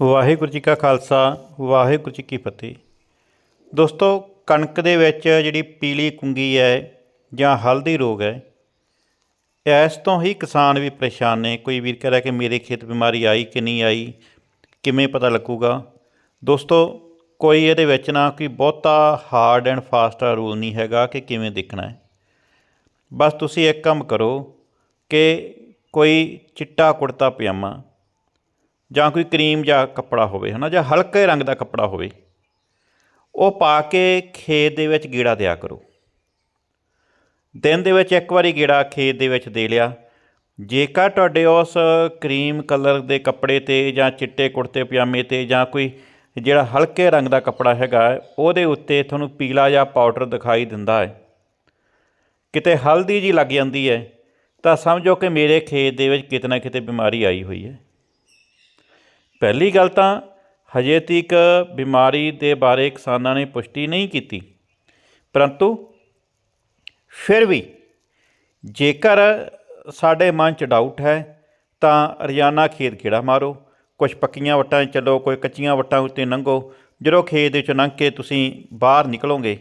ਵਾਹਿਗੁਰੂ ਜੀ ਕਾ ਖਾਲਸਾ, ਵਾਹਿਗੁਰੂ ਜੀ ਕੀ ਫਤਿਹ। ਦੋਸਤੋ, ਕਣਕ ਦੇ ਵਿੱਚ ਜਿਹੜੀ ਪੀਲੀ ਕੁੰਗੀ ਹੈ ਜਾਂ ਹਲਦੀ ਰੋਗ ਹੈ, ਇਸ ਤੋਂ ਹੀ ਕਿਸਾਨ ਵੀ ਪਰੇਸ਼ਾਨ ਨੇ। ਕੋਈ ਵੀਰ ਕਹਿ ਰਿਹਾ ਕਿ ਮੇਰੇ ਖੇਤ ਬਿਮਾਰੀ ਆਈ ਕਿ ਨਹੀਂ ਆਈ, ਕਿਵੇਂ ਪਤਾ ਲੱਗੂਗਾ? ਦੋਸਤੋ, ਕੋਈ ਇਹਦੇ ਵਿੱਚ ਨਾ ਕੋਈ ਬਹੁਤਾ ਹਾਰਡ ਐਂਡ ਫਾਸਟ ਰੂਲ ਨਹੀਂ ਹੈਗਾ ਕਿ ਕਿਵੇਂ ਦੇਖਣਾ ਹੈ। ਬਸ ਤੁਸੀਂ ਇੱਕ ਕੰਮ ਕਰੋ ਕਿ ਕੋਈ ਚਿੱਟਾ ਕੁੜਤਾ ਪਜਾਮਾ ਜਾਂ ਕੋਈ ਕਰੀਮ ਜਾਂ ਕੱਪੜਾ ਹੋਵੇ, ਹਨਾ, ਜਾਂ ਹਲਕੇ ਰੰਗ ਦਾ ਕੱਪੜਾ ਹੋਵੇ, ਉਹ ਪਾ ਕੇ ਖੇਤ ਦੇ ਵਿੱਚ ਗੇੜਾ ਦਿਆ ਕਰੋ। ਦਿਨ ਦੇ ਵਿੱਚ ਇੱਕ ਵਾਰੀ ਗੇੜਾ ਖੇਤ ਦੇ ਵਿੱਚ ਦੇ ਲਿਆ। ਜੇਕਰ ਤੁਹਾਡੇ ਉਸ ਕਰੀਮ ਕਲਰ ਦੇ ਕੱਪੜੇ ਤੇ ਜਾਂ ਚਿੱਟੇ ਕੁੜਤੇ, ਪਜਾਮੇ ਤੇ ਜਾਂ ਕੋਈ ਜਿਹੜਾ ਹਲਕੇ ਰੰਗ ਦਾ ਕੱਪੜਾ ਹੈਗਾ, ਉਹਦੇ ਉੱਤੇ ਤੁਹਾਨੂੰ ਪੀਲਾ ਜਾਂ ਪਾਊਡਰ ਦਿਖਾਈ ਦਿੰਦਾ ਹੈ। ਕਿਤੇ ਹਲਦੀ ਜੀ ਲੱਗ ਜਾਂਦੀ ਹੈ, ਤਾਂ ਸਮਝੋ ਕਿ ਮੇਰੇ ਖੇਤ ਦੇ ਵਿੱਚ ਕਿਤੇ ਨਾ ਕਿਤੇ ਬਿਮਾਰੀ ਆਈ ਹੋਈ ਹੈ। ਪਹਿਲੀ ਗੱਲ ਤਾਂ ਹਜੇ ਤੱਕ ਬਿਮਾਰੀ ਦੇ ਬਾਰੇ ਕਿਸਾਨਾਂ ਨੇ ਪੁਸ਼ਟੀ ਨਹੀਂ ਕੀਤੀ। ਪਰੰਤੂ ਫਿਰ ਵੀ ਜੇਕਰ ਸਾਡੇ ਮਨ 'ਚ ਡਾਊਟ ਹੈ, ਤਾਂ ਰੋਜ਼ਾਨਾ ਖੇਤ ਕਿਹੜਾ ਮਾਰੋ। ਕੁਝ ਪੱਕੀਆਂ ਵੱਟਾਂ 'ਚ ਚੱਲੋ, ਕੋਈ ਕੱਚੀਆਂ ਵੱਟਾਂ ਉੱਤੇ ਲੰਘੋ ਜਦੋਂ ਖੇਤ ਦੇ ਵਿੱਚੋਂ ਲੰਘ ਕੇ ਤੁਸੀਂ ਬਾਹਰ ਨਿਕਲੋਗੇ,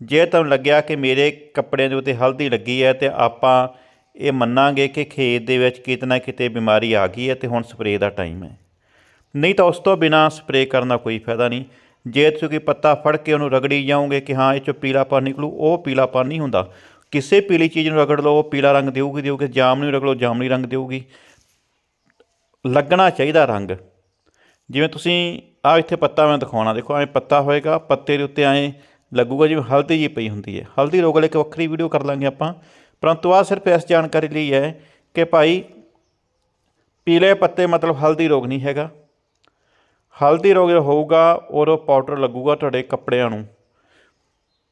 ਜੇ ਤੁਹਾਨੂੰ ਲੱਗਿਆ ਕਿ ਮੇਰੇ ਕੱਪੜਿਆਂ ਦੇ ਉੱਤੇ ਹਲਦੀ ਲੱਗੀ ਹੈ, ਤੇ ਆਪਾਂ ਇਹ ਮੰਨਾਂਗੇ ਕਿ ਖੇਤ ਦੇ ਵਿੱਚ ਕਿਤੇ ਨਾ ਕਿਤੇ ਬਿਮਾਰੀ ਆ ਗਈ ਹੈ ਤੇ ਹੁਣ ਸਪਰੇਅ ਦਾ ਟਾਈਮ ਹੈ। ਨਹੀਂ ਤਾਂ ਉਸ ਤੋਂ ਬਿਨਾ ਸਪਰੇਅ ਕਰਨ ਦਾ ਕੋਈ ਫਾਇਦਾ ਨਹੀਂ। ਜੇ ਤੁਸੀਂ ਕੋਈ ਪੱਤਾ ਫੜ ਕੇ ਉਹਨੂੰ ਰਗੜੀ ਜਾਓਗੇ ਕਿ ਹਾਂ, ਇਹ ਚੋਂ ਪੀਲਾਪਨ ਨਿਕਲੂ, ਉਹ ਪੀਲਾਪਨ ਨਹੀਂ ਹੁੰਦਾ। ਕਿਸੇ ਪੀਲੀ ਚੀਜ਼ ਨੂੰ ਰਗੜ ਲਓ, ਉਹ ਪੀਲਾ ਰੰਗ ਦੇਊਗੀ ਦੇਊਗੀ ਜਾਮਨੀ ਨੂੰ ਰਗੜੋ ਜਾਮਨੀ ਰੰਗ ਦੇਊਗੀ। ਲੱਗਣਾ ਚਾਹੀਦਾ ਰੰਗ। ਜਿਵੇਂ ਤੁਸੀਂ ਆ ਇੱਥੇ ਪੱਤਾ ਮੈਂ ਦਿਖਾਉਣਾ, ਦੇਖੋ ਐ ਪੱਤਾ ਹੋਏਗਾ, ਪੱਤੇ ਦੇ ਉੱਤੇ ਐ ਲੱਗੂਗਾ ਜਿਵੇਂ ਹਲਦੀ ਜੀ ਪਈ ਹੁੰਦੀ ਹੈ। ਹਲਦੀ ਰੋਗ ਵਾਲੇ ਇੱਕ ਵੱਖਰੀ ਵੀਡੀਓ ਕਰ ਲਾਂਗੇ ਆਪਾਂ। ਪਰੰਤੂ ਆ ਸਿਰਫ ਇਸ ਜਾਣਕਾਰੀ ਲਈ ਹੈ ਕਿ ਭਾਈ ਪੀਲੇ ਪੱਤੇ ਮਤਲਬ ਹਲਦੀ ਰੋਗ ਨਹੀਂ ਹੈਗਾ। ਹਲਦੀ ਰੋਗ ਹੋਊਗਾ, ਔਰ ਉਹ ਪਾਊਡਰ ਲੱਗੂਗਾ ਤੁਹਾਡੇ ਕੱਪੜਿਆਂ ਨੂੰ।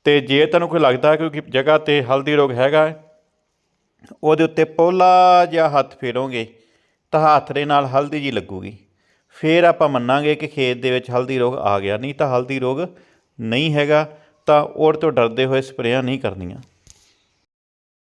ਤੇ ਜੇ ਤੁਹਾਨੂੰ ਕੋਈ ਲੱਗਦਾ ਕਿਉਂਕਿ ਜਗ੍ਹਾ ਤੇ ਹਲਦੀ ਰੋਗ ਹੈਗਾ ਉਹਦੇ ਉੱਤੇ ਪੋਲਾ ਜਿਹਾ ਹੱਥ ਫੇਰੋਗੇ, ਤਾਂ ਹੱਥ ਦੇ ਨਾਲ ਹਲਦੀ ਜੀ ਲੱਗੂਗੀ। ਫਿਰ ਆਪਾਂ ਮੰਨਾਂਗੇ ਕਿ ਖੇਤ ਦੇ ਵਿੱਚ ਹਲਦੀ ਰੋਗ ਆ ਗਿਆ। ਨਹੀਂ ਤਾਂ ਹਲਦੀ ਰੋਗ ਨਹੀਂ ਹੈਗਾ, ਤਾਂ ਔਰ ਤੋਂ ਡਰਦੇ ਹੋਏ ਸਪਰੇਆਂ ਨਹੀਂ ਕਰਨੀਆਂ।